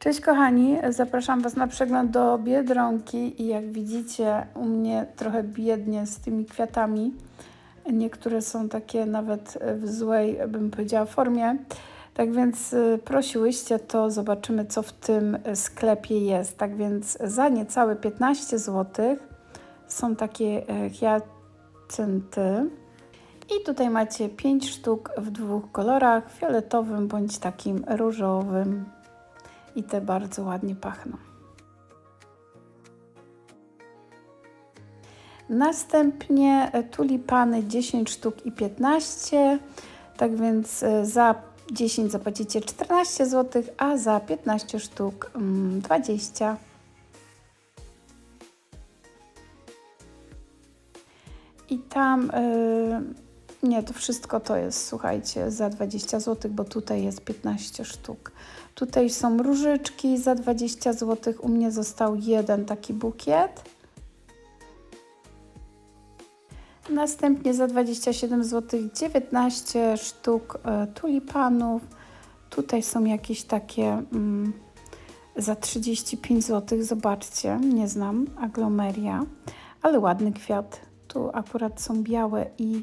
Cześć kochani, zapraszam Was na przegląd do Biedronki i jak widzicie u mnie trochę biednie z tymi kwiatami. Niektóre są takie nawet w złej, bym powiedziała, formie. Tak więc y, prosiłyście, to zobaczymy co w tym sklepie jest. Tak więc za niecałe 15 zł są takie e, hiacynty. I tutaj macie 5 sztuk w dwóch kolorach, fioletowym bądź takim różowym i te bardzo ładnie pachną. Następnie tulipany 10 sztuk i 15, tak więc e, za 10 zapłacicie 14 zł, a za 15 sztuk 20. I tam yy, nie, to wszystko to jest, słuchajcie, za 20 zł, bo tutaj jest 15 sztuk. Tutaj są różyczki za 20 zł. U mnie został jeden taki bukiet. Następnie za 27 zł 19 sztuk e, tulipanów. Tutaj są jakieś takie mm, za 35 zł. Zobaczcie, nie znam, aglomeria, ale ładny kwiat. Tu akurat są białe i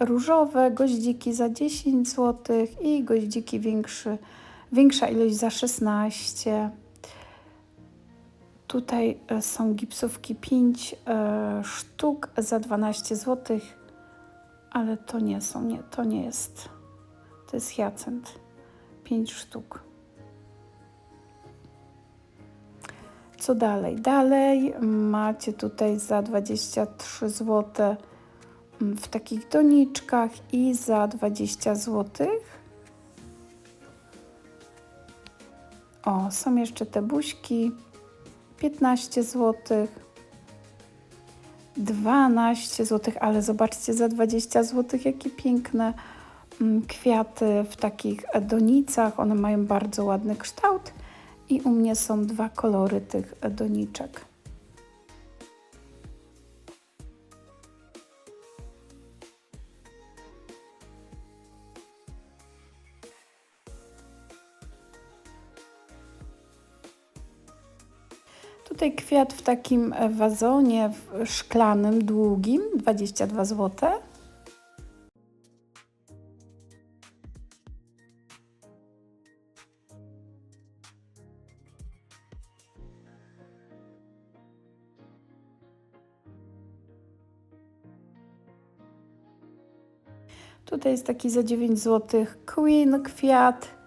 różowe, goździki za 10 zł i goździki większy, większa ilość za 16 Tutaj e, są gipsówki 5 e, sztuk za 12 zł, ale to nie są, nie, to nie jest. To jest hyacynt. 5 sztuk. Co dalej? Dalej macie tutaj za 23 zł w takich doniczkach i za 20 zł. O, są jeszcze te buźki 15 zł. 12 zł, ale zobaczcie za 20 zł jakie piękne mm, kwiaty w takich donicach. One mają bardzo ładny kształt i u mnie są dwa kolory tych doniczek. Tutaj kwiat w takim wazonie szklanym, długim, 22 zł. Tutaj jest taki za 9 zł Queen kwiat.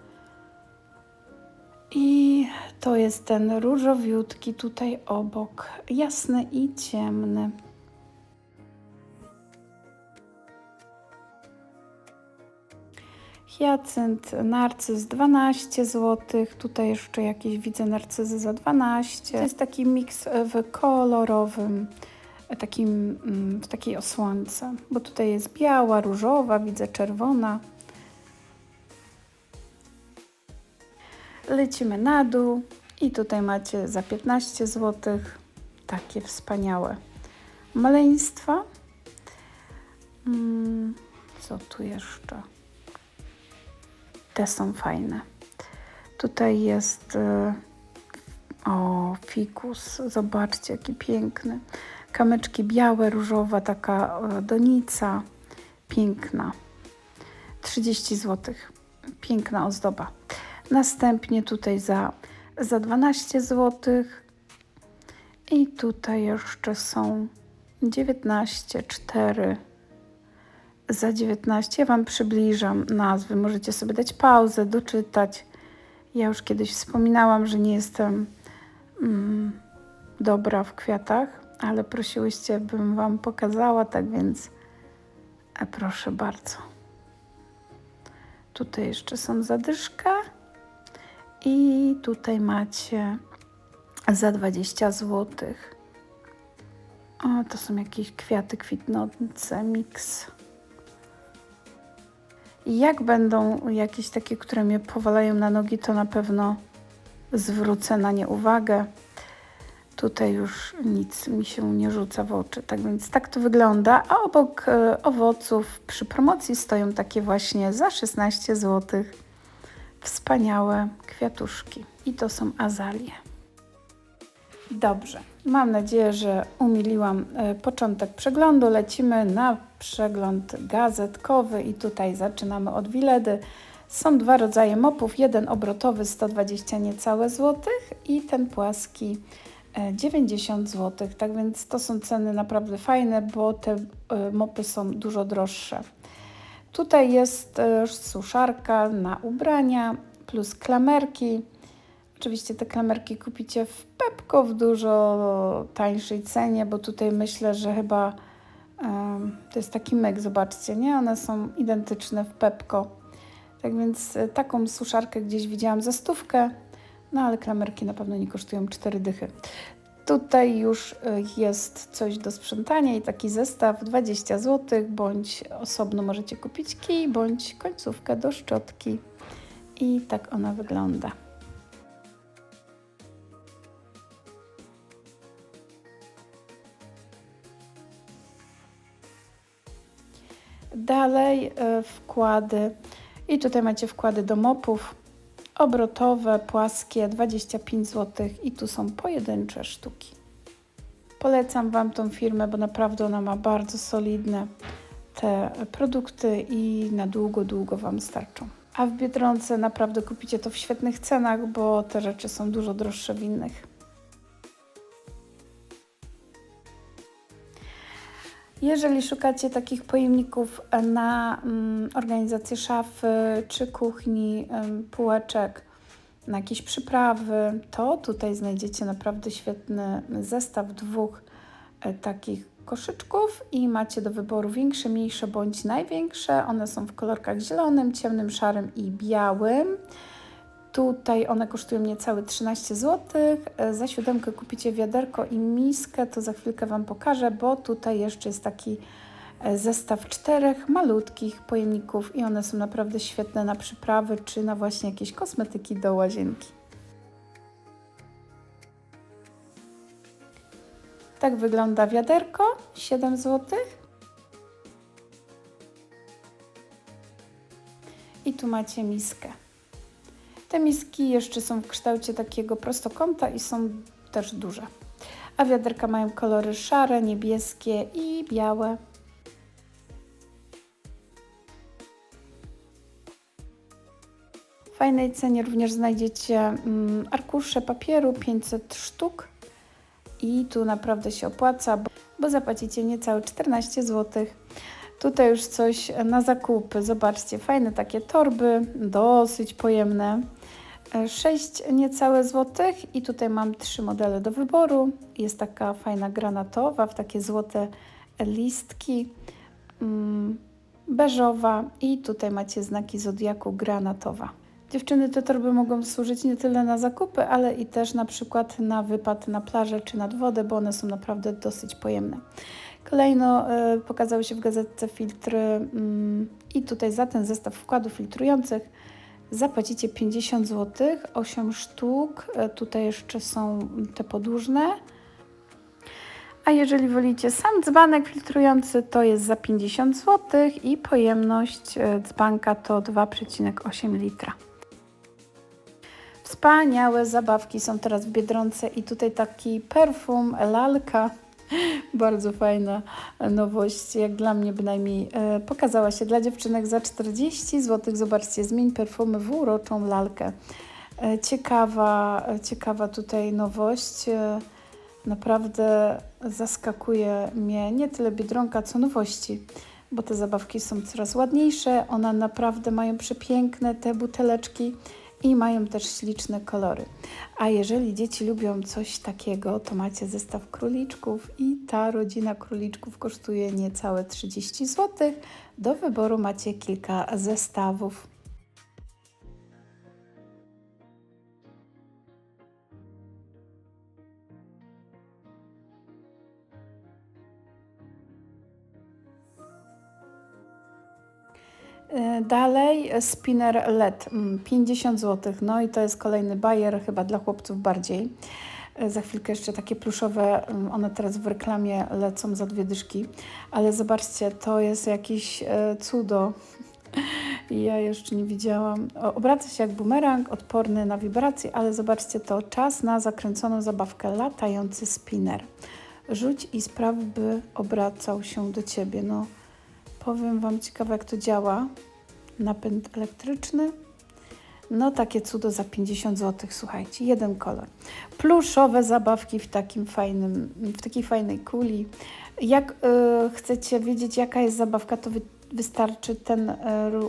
To jest ten różowiutki tutaj obok, jasny i ciemny. Hyacynt, narcyz 12 zł. Tutaj jeszcze jakieś widzę narcyzy za 12. To jest taki miks w kolorowym, takim, mm, w takiej osłonce, bo tutaj jest biała, różowa, widzę czerwona. Lecimy na dół i tutaj macie za 15 zł takie wspaniałe maleństwa. Mm, co tu jeszcze? Te są fajne. Tutaj jest y, o fikus. Zobaczcie, jaki piękny. Kamyczki białe, różowa, taka y, donica. Piękna. 30 zł. Piękna ozdoba. Następnie tutaj za, za 12 zł. I tutaj jeszcze są 19, 4 za 19. Ja Wam przybliżam nazwy. Możecie sobie dać pauzę, doczytać. Ja już kiedyś wspominałam, że nie jestem mm, dobra w kwiatach, ale prosiłyście, bym Wam pokazała, tak więc e, proszę bardzo. Tutaj jeszcze są zadyszka. I tutaj macie za 20 zł. O, to są jakieś kwiaty kwitnące, miks. Jak będą jakieś takie, które mnie powalają na nogi, to na pewno zwrócę na nie uwagę. Tutaj już nic mi się nie rzuca w oczy. Tak więc tak to wygląda. A obok e, owoców przy promocji stoją takie właśnie za 16 zł wspaniałe kwiatuszki. I to są azalie. Dobrze, mam nadzieję, że umiliłam e, początek przeglądu. Lecimy na przegląd gazetkowy i tutaj zaczynamy od Wiledy. Są dwa rodzaje mopów, jeden obrotowy 120 niecałe złotych i ten płaski e, 90 zł. Tak więc to są ceny naprawdę fajne, bo te e, mopy są dużo droższe. Tutaj jest e, suszarka na ubrania plus klamerki. Oczywiście te klamerki kupicie w Pepko w dużo tańszej cenie, bo tutaj myślę, że chyba em, to jest taki myk, zobaczcie, nie? One są identyczne w Pepko. Tak więc e, taką suszarkę gdzieś widziałam za stówkę, no ale klamerki na pewno nie kosztują 4 dychy. Tutaj już e, jest coś do sprzątania i taki zestaw 20 zł, bądź osobno możecie kupić kij, bądź końcówkę do szczotki. I tak ona wygląda. Dalej e, wkłady. I tutaj macie wkłady do mopów. Obrotowe, płaskie, 25 zł. I tu są pojedyncze sztuki. Polecam Wam tą firmę, bo naprawdę ona ma bardzo solidne te produkty i na długo, długo Wam starczą. A w Biedronce naprawdę kupicie to w świetnych cenach, bo te rzeczy są dużo droższe w innych. Jeżeli szukacie takich pojemników na mm, organizację szafy czy kuchni, ym, półeczek, na jakieś przyprawy, to tutaj znajdziecie naprawdę świetny zestaw dwóch e, takich koszyczków i macie do wyboru większe, mniejsze bądź największe. One są w kolorkach zielonym, ciemnym, szarym i białym. Tutaj one kosztują niecałe 13 zł. Za siódemkę kupicie wiaderko i miskę, to za chwilkę Wam pokażę, bo tutaj jeszcze jest taki e, zestaw czterech malutkich pojemników i one są naprawdę świetne na przyprawy czy na właśnie jakieś kosmetyki do łazienki. Tak wygląda wiaderko, 7 zł. I tu macie miskę. Te miski jeszcze są w kształcie takiego prostokąta i są też duże. A wiaderka mają kolory szare, niebieskie i białe. W fajnej cenie również znajdziecie mm, arkusze papieru 500 sztuk. I tu naprawdę się opłaca, bo, bo zapłacicie niecałe 14 zł. Tutaj już coś na zakupy. Zobaczcie, fajne takie torby, dosyć pojemne. 6 niecałe złotych i tutaj mam trzy modele do wyboru. Jest taka fajna granatowa w takie złote listki, mm, beżowa i tutaj macie znaki zodiaku granatowa. Dziewczyny, te torby mogą służyć nie tyle na zakupy, ale i też na przykład na wypad na plażę czy nad wodę, bo one są naprawdę dosyć pojemne. Kolejno y, pokazały się w gazetce filtry mm, i tutaj za ten zestaw wkładów filtrujących zapłacicie 50 zł, 8 sztuk. E, Tutaj jeszcze są te podłużne. A jeżeli wolicie sam dzbanek filtrujący, to jest za 50 zł i pojemność e, dzbanka to 2,8 litra. Wspaniałe zabawki są teraz w Biedronce i tutaj taki perfum lalka bardzo fajna nowość, jak dla mnie bynajmniej. E, Pokazała się dla dziewczynek za 40 zł. Zobaczcie, zmień perfumy w uroczą lalkę. E, Ciekawa, ciekawa tutaj nowość. E, Naprawdę zaskakuje mnie nie tyle Biedronka, co nowości, bo te zabawki są coraz ładniejsze. One naprawdę mają przepiękne te buteleczki i mają też śliczne kolory. A jeżeli dzieci lubią coś takiego, to macie zestaw króliczków i ta rodzina króliczków kosztuje niecałe 30 zł. Do wyboru macie kilka zestawów. Dalej spinner LED, mm, 50 zł. No i to jest kolejny bajer, chyba dla chłopców bardziej. E, Za chwilkę jeszcze takie pluszowe, mm, one teraz w reklamie lecą za dwie dyszki. Ale zobaczcie, to jest jakieś e, cudo. Ja jeszcze nie widziałam. Obraca się jak bumerang, odporny na wibracje, ale zobaczcie to. Czas na zakręconą zabawkę. Latający spinner. Rzuć i spraw, by obracał się do Ciebie. No, powiem Wam ciekawe, jak to działa. Napęd elektryczny. No, takie cudo za 50 zł, słuchajcie, jeden kolor. Pluszowe zabawki w takim fajnym, w takiej fajnej kuli. Jak y, chcecie wiedzieć, jaka jest zabawka, to wy, wystarczy ten y,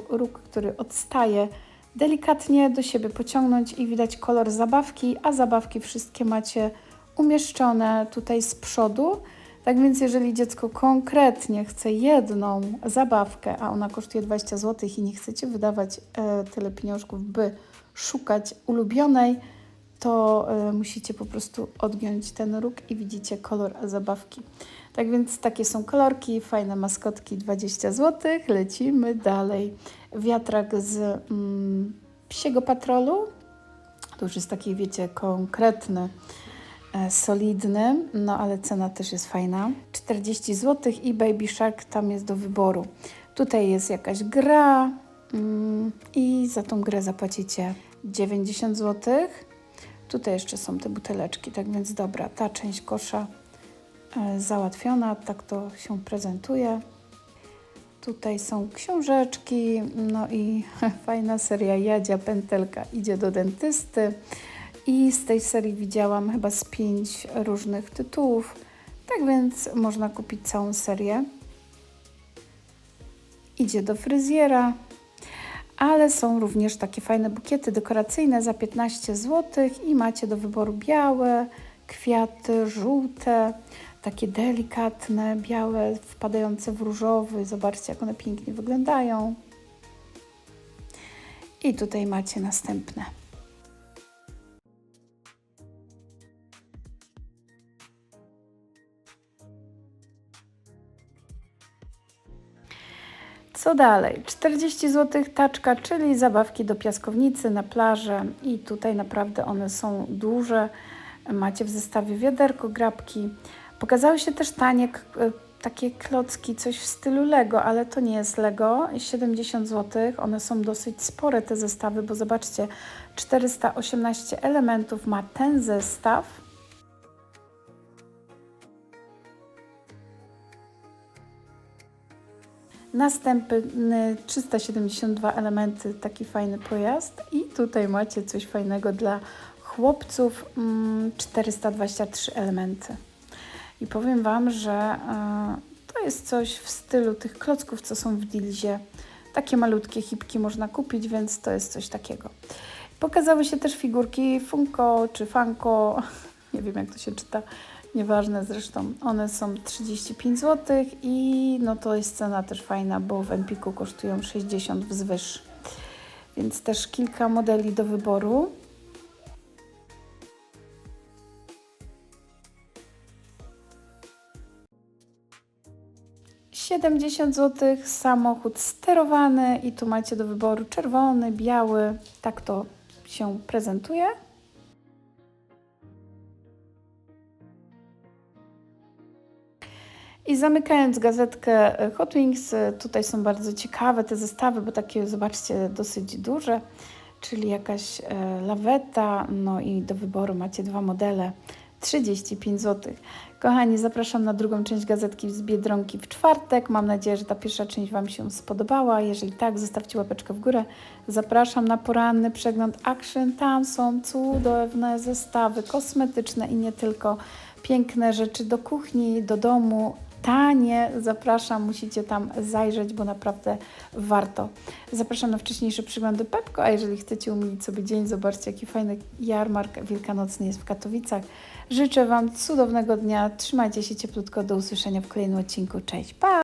róg, który odstaje, delikatnie do siebie pociągnąć i widać kolor zabawki, a zabawki wszystkie macie umieszczone tutaj z przodu. Tak więc, jeżeli dziecko konkretnie chce jedną zabawkę, a ona kosztuje 20 zł i nie chcecie wydawać e, tyle pieniążków, by szukać ulubionej, to e, musicie po prostu odgiąć ten róg i widzicie kolor zabawki. Tak więc takie są kolorki, fajne maskotki, 20 zł. Lecimy dalej. Wiatrak z mm, psiego patrolu. To już jest taki, wiecie, konkretny solidny, no ale cena też jest fajna. 40 zł i Baby Shark tam jest do wyboru. Tutaj jest jakaś gra mm, i za tą grę zapłacicie 90 zł. Tutaj jeszcze są te buteleczki, tak więc dobra, ta część kosza e, załatwiona, tak to się prezentuje. Tutaj są książeczki, no i fajna seria Jadzia Pętelka idzie do dentysty. I z tej serii widziałam chyba z pięć różnych tytułów, tak więc można kupić całą serię. Idzie do fryzjera, ale są również takie fajne bukiety dekoracyjne za 15 zł i macie do wyboru białe, kwiaty, żółte, takie delikatne, białe, wpadające w różowy. Zobaczcie, jak one pięknie wyglądają. I tutaj macie następne. Co dalej? 40 zł taczka, czyli zabawki do piaskownicy na plażę i tutaj naprawdę one są duże. Macie w zestawie wiaderko, grabki. Pokazały się też tanie e, takie klocki, coś w stylu Lego, ale to nie jest Lego. 70 zł. One są dosyć spore te zestawy, bo zobaczcie, 418 elementów ma ten zestaw. Następny 372 elementy, taki fajny pojazd. I tutaj macie coś fajnego dla chłopców, mm, 423 elementy. I powiem Wam, że e, to jest coś w stylu tych klocków, co są w Dilzie. Takie malutkie hipki można kupić, więc to jest coś takiego. Pokazały się też figurki Funko czy Funko, nie wiem jak to się czyta, nieważne zresztą. One są 35 zł i no to jest cena też fajna, bo w Empiku kosztują 60 wzwyż. Więc też kilka modeli do wyboru. Siedemdziesiąt zł samochód sterowany i tu macie do wyboru czerwony, biały. Tak to się prezentuje. I zamykając gazetkę e, Hot Wings, e, tutaj są bardzo ciekawe te zestawy, bo takie, zobaczcie, dosyć duże, czyli jakaś e, laweta, no i do wyboru macie dwa modele, 35 zł. Kochani, zapraszam na drugą część gazetki z Biedronki w czwartek. Mam nadzieję, że ta pierwsza część Wam się spodobała. Jeżeli tak, zostawcie łapeczkę w górę. Zapraszam na poranny przegląd Action. Tam są cudowne zestawy kosmetyczne i nie tylko. Piękne rzeczy do kuchni, do domu, tanie. Zapraszam, musicie tam zajrzeć, bo naprawdę warto. Zapraszam na wcześniejsze przeglądy Pepko, a jeżeli chcecie umilić sobie dzień, zobaczcie, jaki fajny jarmark wielkanocny jest w Katowicach. Życzę Wam cudownego dnia, trzymajcie się cieplutko, do usłyszenia w kolejnym odcinku. Cześć, pa!